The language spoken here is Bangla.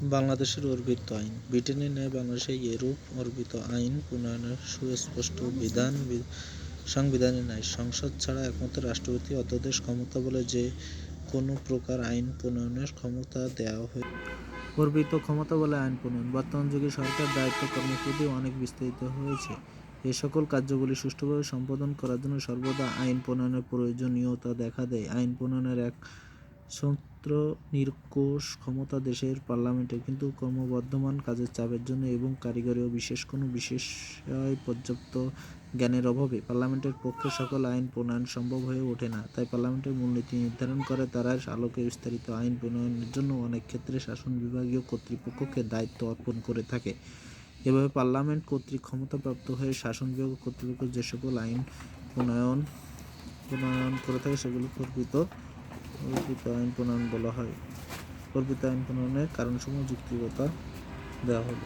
বাংলাদেশের অর্পিত আইন। ব্রিটেনের ন্যায় বাংলাদেশে এরূপ অর্পিত আইন প্রণয়নের সুস্পষ্ট বিধান সংবিধানে নাই। সংসদ ছাড়া একমাত্র রাষ্ট্রপতি অধ্যাদেশ ক্ষমতা বলে যে কোনো প্রকার আইন প্রণয়নের ক্ষমতা দেওয়া হয় অর্পিত ক্ষমতা বলে আইন প্রণয়ন। বর্তমান যুগে সরকার দায়িত্ব কর্মপদ্ধতি অনেক বিস্তারিত হয়েছে। এ সকল কার্যগুলি সুষ্ঠুভাবে সম্পাদন করার জন্য সর্বদা আইন প্রণয়নের প্রয়োজনীয়তা দেখা দেয়। আইন প্রণয়নের এক স্বতন্ত্র নিরঙ্কুশ ক্ষমতা দেশের পার্লামেন্টের কিন্তু ক্রমবর্ধমান কাজের চাপের জন্য এবং কারিগরি ও বিশেষ কোনো বিষয় পর্যাপ্ত জ্ঞানের অভাবে পার্লামেন্টের পক্ষে সকল আইন প্রণয়ন সম্ভব হয়ে ওঠে না। তাই পার্লামেন্টের মূলনীতি নির্ধারণ করে তার আলোকে বিস্তারিত আইন প্রণয়নের জন্য অনেক ক্ষেত্রে শাসন বিভাগীয় কর্তৃপক্ষকে দায়িত্ব অর্পণ করে থাকে। এভাবে পার্লামেন্ট কর্তৃক ক্ষমতাপ্রাপ্ত হয়ে শাসন বিভাগ কর্তৃপক্ষ যে সকল আইন প্রণয়ন প্রণয়ন করে থাকে সেগুলি কর্পিত কর্পিত আইন প্রণয়ন বলা হয়। কল্পিত আইন প্রণয়নের কারণসমূহ যুক্তিগতা দেওয়া হলো।